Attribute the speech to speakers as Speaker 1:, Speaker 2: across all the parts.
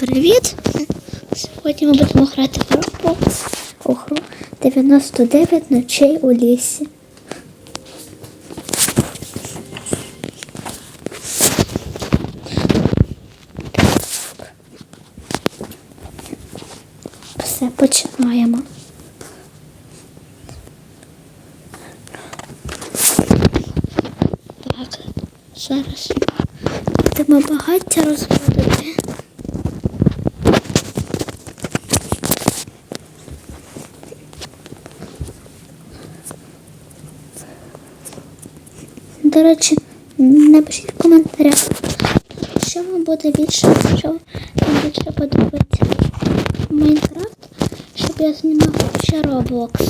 Speaker 1: Привіт! Сьогодні ми будемо грати в Roblox у гру 99 ночей у лісі. Все, починаємо. Так, зараз будемо багаття розводити. Речі, напишіть в коментарях, що вам буде більше, що вам більше подобається. Майнкрафт, щоб я знімав ще Роблокс.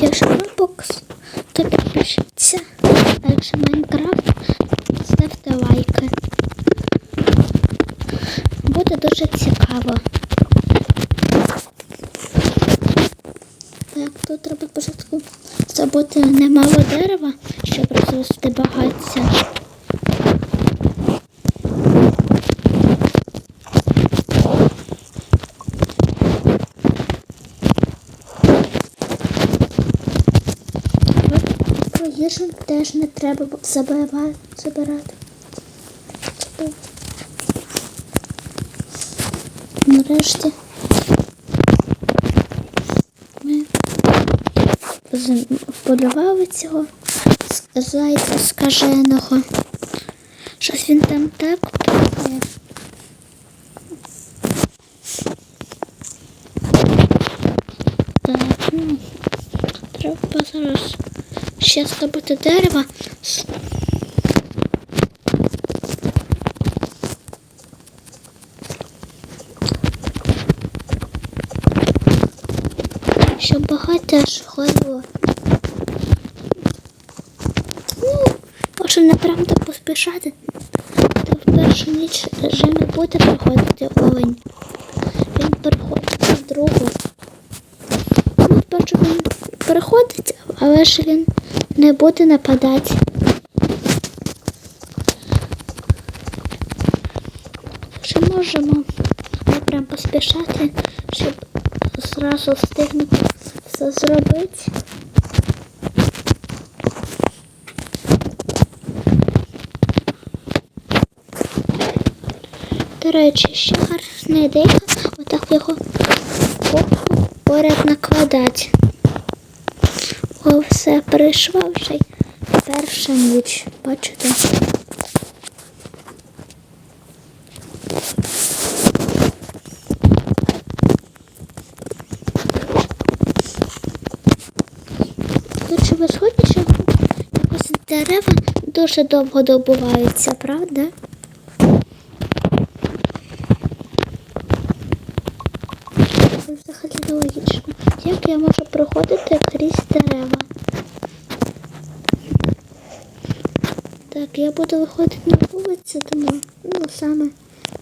Speaker 1: Якщо то підпишіться. А якщо Майнкрафт, ставте лайки. Буде дуже цікаво. Так, тут треба спочатку забути немало дерева, щоб розвести багаття. Про їжу теж не треба забирати. Нарешті ми з- цього зайця скаженого. Щось він там так пахне. Так, ну, треба зараз ще здобути дерева. Багато аж горіло. Ну, може неправда поспішати. Та в першу ніч вже не буде приходити олень. Він переходить в другу. Ну, вперше він переходить, але ж він не буде нападати. Чи можемо не прям поспішати, щоб зразу встигнути все зробити? До речі, ще гарна ідейка, отак його поряд накладати. О, все прийшла вже перша ніч. Бачите? Тут чи ви згодні, що якось дерева дуже довго добуваються, правда? Це взагалі логічно. Як я можу проходити крізь дерева? Так, я буду виходити на вулицю, тому ну саме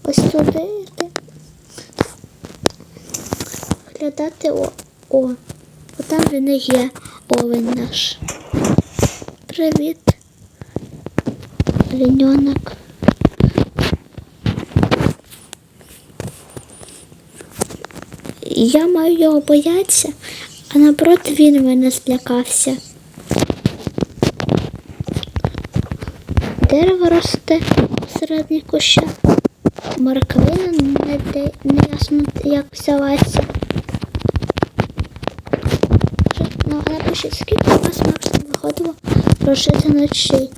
Speaker 1: ось туди йти. Глядати о. О. Отам він і є овень наш. Привіт. Ліньонок. Я маю його боятися, а напроти він мене злякався. Дерево росте середній куща. Морквина не, де- не ясно як взялася. Ну, напишіть, скільки у вас максимум виходило прожити ночі?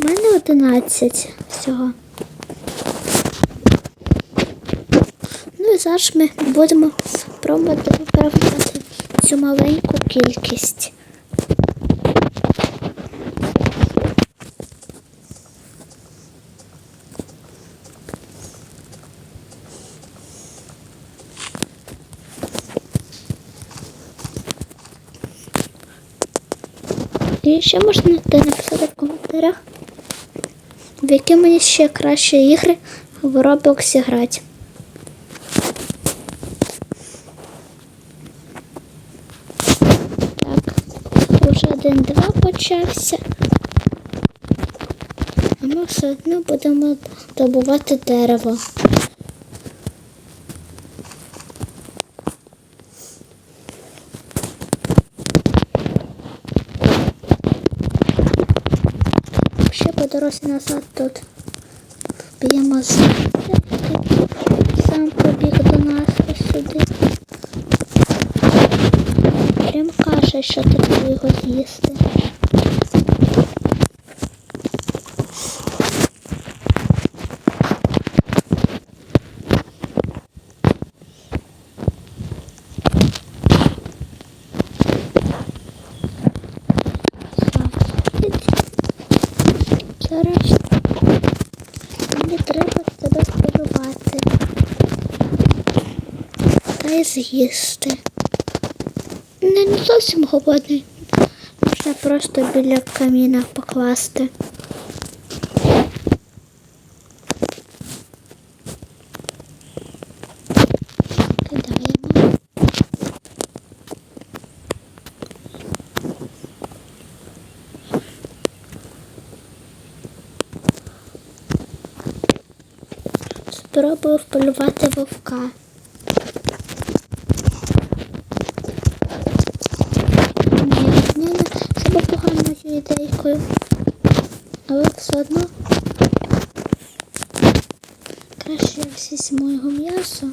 Speaker 1: У мене 11 всього. Ну і зараз ми будемо пробувати виправдати цю маленьку кількість. І ще можна написати в коментарях, в які мені ще кращі ігри в Roblox грати. Так. один-два почався. А ми все одно будемо добувати дерево. Ще назад тут вб'ємо сам побіг до нас ось сюди. Прям каже, що треба його з'їсти. Зараз мені треба тебе полювати. Та й з'їсти. Не, зовсім голодний. Можна просто біля каміна покласти. Кидаємо. Спробую вполювати вовка. Ні, ні, ні, це було поганою ідейкою. Але все одно краще я візьму його м'ясо.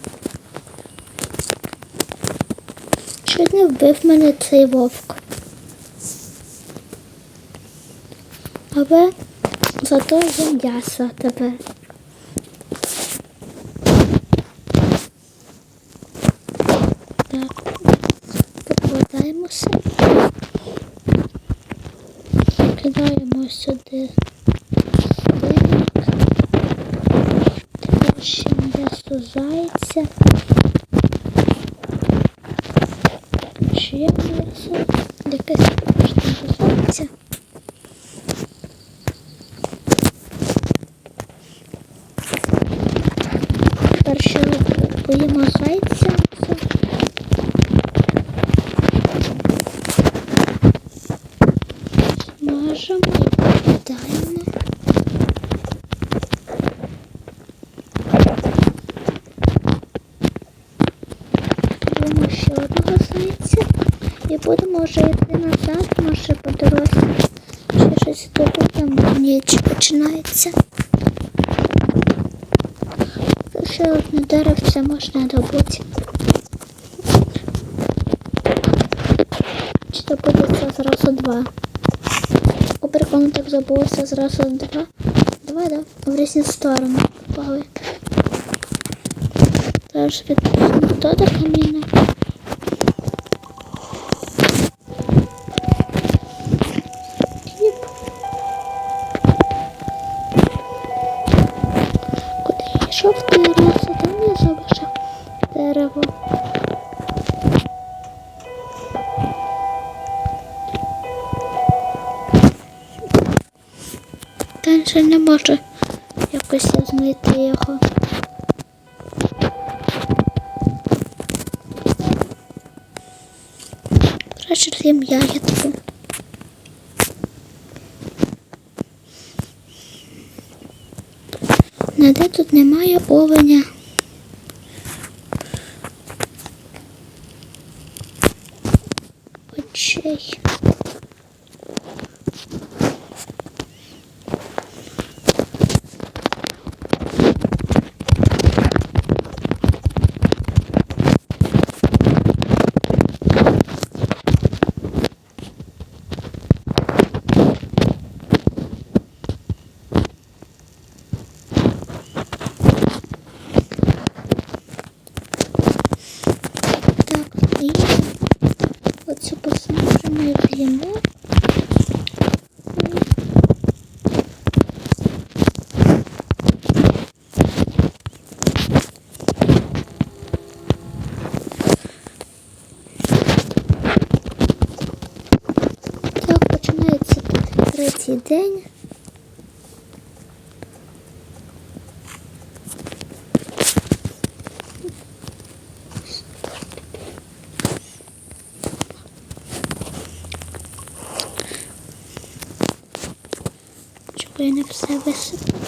Speaker 1: Чуть не вбив мене цей вовк. Але зато є м'ясо тепер. Так, покладаємося. Кидаємо сюди свинок. Тепер ще м'ясо зайця. Ще м'ясо. Якесь можна зайця. Тепер ще поїмо зайця. Смажемо і покидаємо. Беремо ще одного зайця і будемо вже йти назад, може по дорозі. Ще щось добудемо, ніч починається. Ще одне деревце можна добути. Чи то буде це зразу два? О, прикольно так забулося зразу два. Два, да? В різні сторони попали. Теж відпустимо до каміна. З'їм ягідку. Наде тут немає оленя. kidding? Join have service.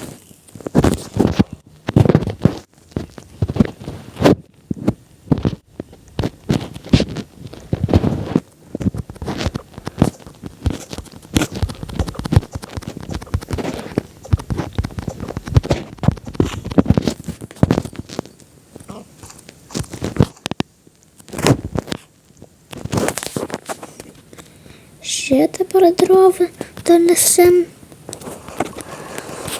Speaker 1: Ще тепер дрова донесем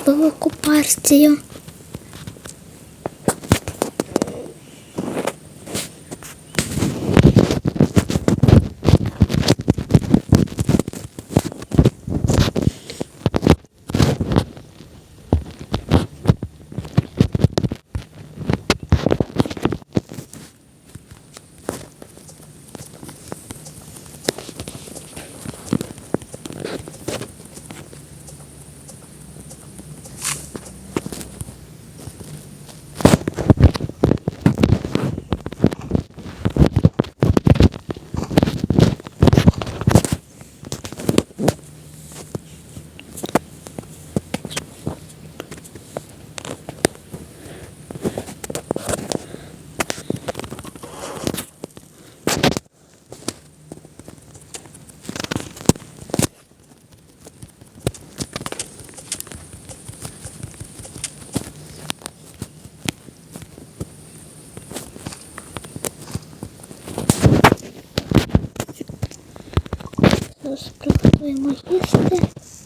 Speaker 1: велику партію. ございました。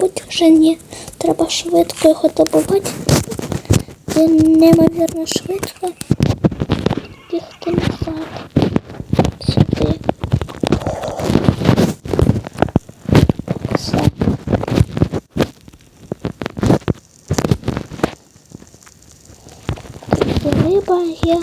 Speaker 1: Будь вже ні. Треба швидко його добувати. Він неймовірно швидко бігти назад. Сюди. Все. Тут риба є.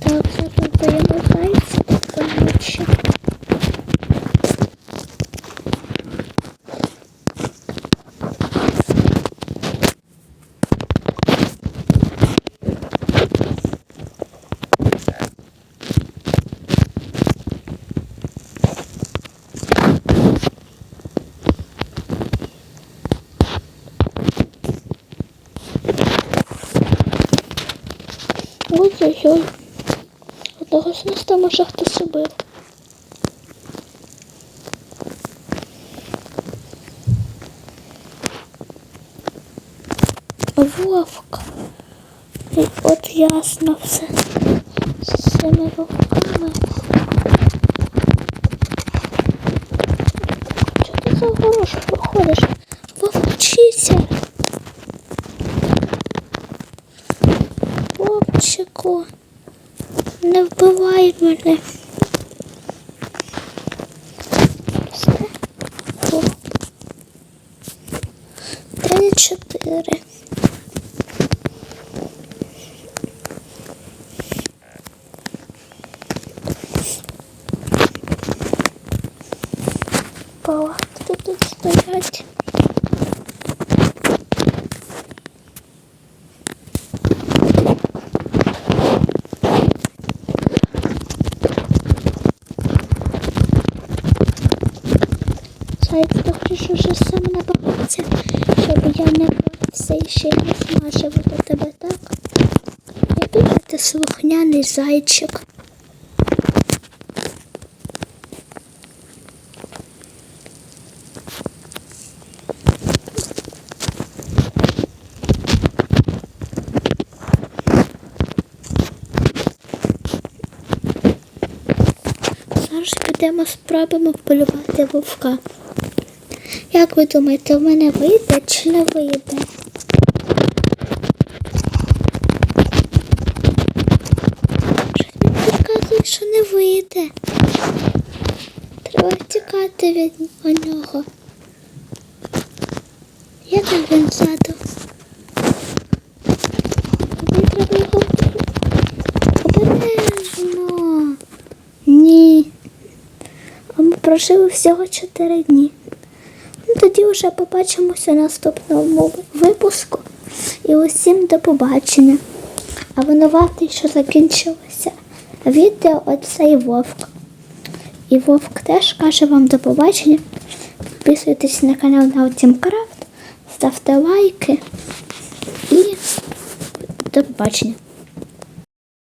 Speaker 1: Так, зараз даємо зайця, коротше. Ой-ой-ой. Одного з нас там може хтось убив. Вовк. І от ясно все. З цими вовками. Чого ти за горош проходиш? Вовчиця. Вовчику. Не вбивай мене. Все. О. Три, чотири. Палатки тут стоять. Ти хочеш уже щоб я не і ще не смажувати тебе, так? Який ти слухняний зайчик. Зараз підемо спробуємо полювати вовка. Як ви думаєте, в мене вийде чи не вийде? Мені що не вийде. Треба втікати від нього. Як він ззаду? Мені треба його обережно. Ні. А ми прожили всього 4 дні. Тоді вже побачимося у наступному випуску. І усім до побачення. А винуватий, що закінчилося відео оцей вовк. І вовк теж каже вам до побачення. Підписуйтесь на канал Наутімкрафт, ставте лайки і до побачення.